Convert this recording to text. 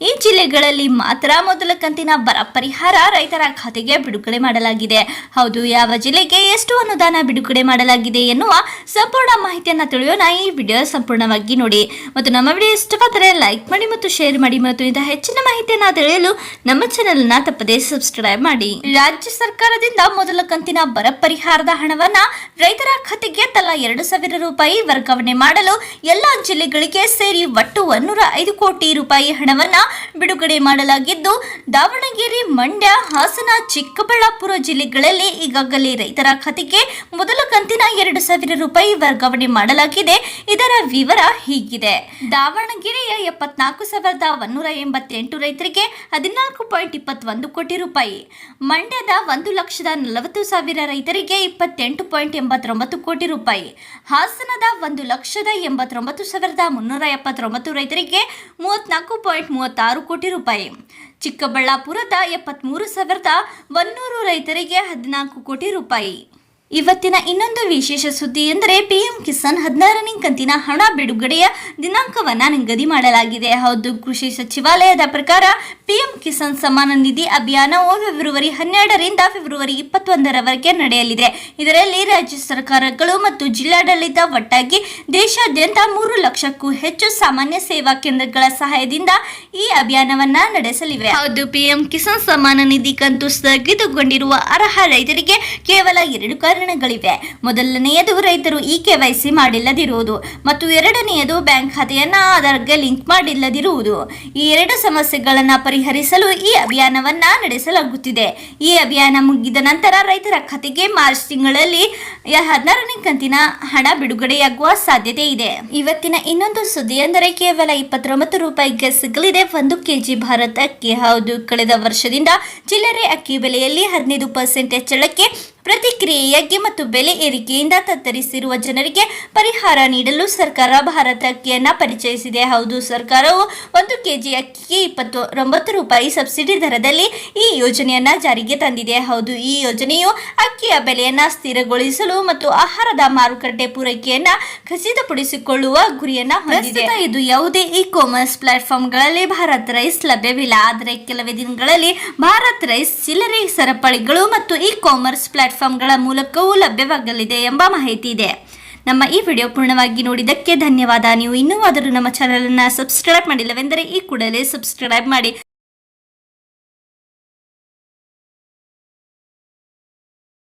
ಈ ಜಿಲ್ಲೆಗಳಲ್ಲಿ ಮಾತ್ರ ಮೊದಲ ಕಂತಿನ ಬರ ಪರಿಹಾರ ರೈತರ ಖಾತೆಗೆ ಬಿಡುಗಡೆ ಮಾಡಲಾಗಿದೆ. ಹೌದು, ಯಾವ ಜಿಲ್ಲೆಗೆ ಎಷ್ಟು ಅನುದಾನ ಬಿಡುಗಡೆ ಮಾಡಲಾಗಿದೆ ಎನ್ನುವ ಸಂಪೂರ್ಣ ಮಾಹಿತಿಯನ್ನು ತಿಳಿಯೋಣ ಈ ವಿಡಿಯೋ ಸಂಪೂರ್ಣವಾಗಿ ನೋಡಿ. ಮತ್ತು ನಮ್ಮ ವಿಡಿಯೋ ಇಷ್ಟವಾದರೆ ಲೈಕ್ ಮಾಡಿ ಮತ್ತು ಶೇರ್ ಮಾಡಿ ಮತ್ತು ಇಂತಹ ಹೆಚ್ಚಿನ ಮಾಹಿತಿಯನ್ನು ತಿಳಿಯಲು ನಮ್ಮ ಚಾನೆಲ್ನ ತಪ್ಪದೇ ಸಬ್ಸ್ಕ್ರೈಬ್ ಮಾಡಿ. ರಾಜ್ಯ ಸರ್ಕಾರದಿಂದ ಮೊದಲ ಕಂತಿನ ಬರ ಪರಿಹಾರದ ಹಣವನ್ನ ರೈತರ ಖಾತೆಗೆ ತಲಾ ಎರಡು ಸಾವಿರ ರೂಪಾಯಿ ವರ್ಗಾವಣೆ ಮಾಡಲು ಎಲ್ಲಾ ಜಿಲ್ಲೆಗಳಿಗೆ ಸೇರಿ ಒಟ್ಟು ಒನ್ನೂರ ಐದು ಕೋಟಿ ರೂಪಾಯಿ ಹಣವನ್ನ ಬಿಡುಗಡೆ ಮಾಡಲಾಗಿದ್ದು, ದಾವಣಗೆರೆ ಮಂಡ್ಯ, ಹಾಸನ, ಚಿಕ್ಕಬಳ್ಳಾಪುರ ಜಿಲ್ಲೆಗಳಲ್ಲಿ ಈಗಾಗಲೇ ರೈತರ ಖಾತೆಗೆ ಮೊದಲ ಕಂತಿನ ಎರಡು ಸಾವಿರ ರೂಪಾಯಿ ವರ್ಗಾವಣೆ ಮಾಡಲಾಗಿದೆ. ಇದರ ವಿವರ ಹೀಗಿದೆ. ದಾವಣಗೆರೆಯ ಎಪ್ಪತ್ನಾಲ್ಕು ಸಾವಿರದ ಒನ್ನೂರ ಎಂಬತ್ತೆಂಟು ರೈತರಿಗೆ ಹದಿನಾಲ್ಕು ಪಾಯಿಂಟ್ ಇಪ್ಪತ್ತೊಂದು ಕೋಟಿ ರೂಪಾಯಿ, ಮಂಡ್ಯದ ಒಂದು ಲಕ್ಷದ ನಲವತ್ತು ಸಾವಿರ ರೈತರಿಗೆ ಇಪ್ಪತ್ತೆಂಟು ಪಾಯಿಂಟ್ ಎಂಬತ್ತೊಂಬತ್ತು ಕೋಟಿ ರೂಪಾಯಿ, ಹಾಸನದ ಒಂದು ಲಕ್ಷದ ಎಂಬತ್ತೊಂಬತ್ತು ಸಾವಿರದ ಮುನ್ನೂರ ಎಪ್ಪತ್ತೊಂಬತ್ತು ರೈತರಿಗೆ ಮೂವತ್ನಾಲ್ಕು ಪಾಯಿಂಟ್ ಮೂವತ್ತಾರು ಕೋಟಿ ರೂಪಾಯಿ. ಚಿಕ್ಕಬಳ್ಳಾಪುರದ ಎಪ್ಪತ್ತ್ಮೂರು ಸಾವಿರದ ಒನ್ನೂರು ರೈತರಿಗೆ ಹದಿನಾಲ್ಕು ಕೋಟಿ ರೂಪಾಯಿ. ಇವತ್ತಿನ ಇನ್ನೊಂದು ವಿಶೇಷ ಸುದ್ದಿ ಎಂದರೆ ಪಿಎಂ ಕಿಸಾನ್ ಹದಿನಾರನೇ ಕಂತಿನ ಹಣ ಬಿಡುಗಡೆಯ ದಿನಾಂಕವನ್ನು ನಿಗದಿ ಮಾಡಲಾಗಿದೆ. ಹೌದು, ಕೃಷಿ ಸಚಿವಾಲಯದ ಪ್ರಕಾರ ಪಿಎಂ ಕಿಸಾನ್ ಸಮಾನ ನಿಧಿ ಅಭಿಯಾನವು ಫೆಬ್ರವರಿ ಹನ್ನೆರಡರಿಂದ ಫೆಬ್ರವರಿ ಇಪ್ಪತ್ತೊಂದರವರೆಗೆ ನಡೆಯಲಿದೆ. ಇದರಲ್ಲಿ ರಾಜ್ಯ ಸರ್ಕಾರಗಳು ಮತ್ತು ಜಿಲ್ಲಾಡಳಿತ ಒಟ್ಟಾಗಿ ದೇಶಾದ್ಯಂತ ಮೂರು ಲಕ್ಷಕ್ಕೂ ಹೆಚ್ಚು ಸಾಮಾನ್ಯ ಸೇವಾ ಕೇಂದ್ರಗಳ ಸಹಾಯದಿಂದ ಈ ಅಭಿಯಾನವನ್ನ ನಡೆಸಲಿವೆ. ಹೌದು, ಪಿಎಂ ಕಿಸಾನ್ ಸಮಾನ ನಿಧಿ ಕಂತು ಸ್ಥಗಿತಗೊಂಡಿರುವ ಅರ್ಹ ರೈತರಿಗೆ ಕೇವಲ ಎರಡು ಕಾರಣಗಳಿವೆ ಮೊದಲನೆಯದು ರೈತರು ಇ ಸಿ ಮಾಡಿಲ್ಲದಿರುವುದು ಮತ್ತು ಎರಡನೆಯದು ಬ್ಯಾಂಕ್ ಖಾತೆಯನ್ನ ಆಧಾರ್ಗೆ ಲಿಂಕ್ ಮಾಡಿಲ್ಲದಿರುವುದು. ಈ ಎರಡು ಸಮಸ್ಯೆಗಳನ್ನು ಪರಿಹರಿಸಲು ಈ ಅಭಿಯಾನವನ್ನ ನಡೆಸಲಾಗುತ್ತಿದೆ. ಈ ಅಭಿಯಾನ ಮುಗಿದ ನಂತರ ರೈತರ ಖಾತೆಗೆ ಮಾರ್ಚ್ ತಿಂಗಳಲ್ಲಿ ಹದಿನಾರನೇ ಕಂತಿನ ಹಣ ಬಿಡುಗಡೆಯಾಗುವ ಸಾಧ್ಯತೆ ಇದೆ. ಇವತ್ತಿನ ಇನ್ನೊಂದು ಸುದ್ದಿ ಅಂದರೆ ಕೇವಲ ಇಪ್ಪತ್ತೊಂಬತ್ತು ರೂಪಾಯಿಗೆ ಸಿಗಲಿದೆ. ಒಂದು ಕೆಜಿ ಭಾರತಕ್ಕೆ ಅಕ್ಕಿ ಹೌದು. ಕಳೆದ ವರ್ಷದಿಂದ ಚಿಲ್ಲರೆ ಅಕ್ಕಿ ಬೆಲೆಯಲ್ಲಿ ಹದಿನೈದು ಪರ್ಸೆಂಟ್ ಹೆಚ್ಚಳಕ್ಕೆ ಪ್ರತಿಕ್ರಿಯೆಯಾಗಿ ಮತ್ತು ಬೆಲೆ ಏರಿಕೆಯಿಂದ ತತ್ತರಿಸಿರುವ ಜನರಿಗೆ ಪರಿಹಾರ ನೀಡಲು ಸರ್ಕಾರ ಭಾರತ ಅಕ್ಕಿಯನ್ನ ಪರಿಚಯಿಸಿದೆ. ಹೌದು, ಸರ್ಕಾರವು ಒಂದು ಕೆಜಿ ಅಕ್ಕಿಗೆ ಇಪ್ಪತ್ತು ಒಂಬತ್ತು ರೂಪಾಯಿ ಸಬ್ಸಿಡಿ ದರದಲ್ಲಿ ಈ ಯೋಜನೆಯನ್ನ ಜಾರಿಗೆ ತಂದಿದೆ. ಹೌದು, ಈ ಯೋಜನೆಯು ಅಕ್ಕಿಯ ಬೆಲೆಯನ್ನ ಸ್ಥಿರಗೊಳಿಸಲು ಮತ್ತು ಆಹಾರದ ಮಾರುಕಟ್ಟೆ ಪೂರೈಕೆಯನ್ನ ಖಚಿತಪಡಿಸಿಕೊಳ್ಳುವ ಗುರಿಯನ್ನ ಹೊಂದಿದೆ. ಇದು ಯಾವುದೇ ಇ ಕಾಮರ್ಸ್ ಪ್ಲಾಟ್ಫಾರ್ಮ್ಗಳಲ್ಲಿ ಭಾರತ್ ರೈಸ್ ಲಭ್ಯವಿಲ್ಲ. ಆದರೆ ಕೆಲವೇ ದಿನಗಳಲ್ಲಿ ಭಾರತ್ ರೈಸ್, ಚಿಲ್ಲರೆ ಸರಪಳಿಗಳು ಮತ್ತು ಇ ಕಾಮರ್ಸ್ ಪ್ಲಾಟ್ಫಾರ್ಮ್ಗಳ ಮೂಲಕವೂ ಲಭ್ಯವಾಗಲಿದೆ ಎಂಬ ಮಾಹಿತಿ ಇದೆ. ನಮ್ಮ ಈ ವಿಡಿಯೋ ಪೂರ್ಣವಾಗಿ ನೋಡಿದ್ದಕ್ಕೆ ಧನ್ಯವಾದ. ನೀವು ಇನ್ನೂ ಆದರೂ ನಮ್ಮ ಚಾನಲನ್ನು ಸಬ್ಸ್ಕ್ರೈಬ್ ಮಾಡಿಲ್ಲವೆಂದರೆ ಈ ಕೂಡಲೇ ಸಬ್ಸ್ಕ್ರೈಬ್ ಮಾಡಿ.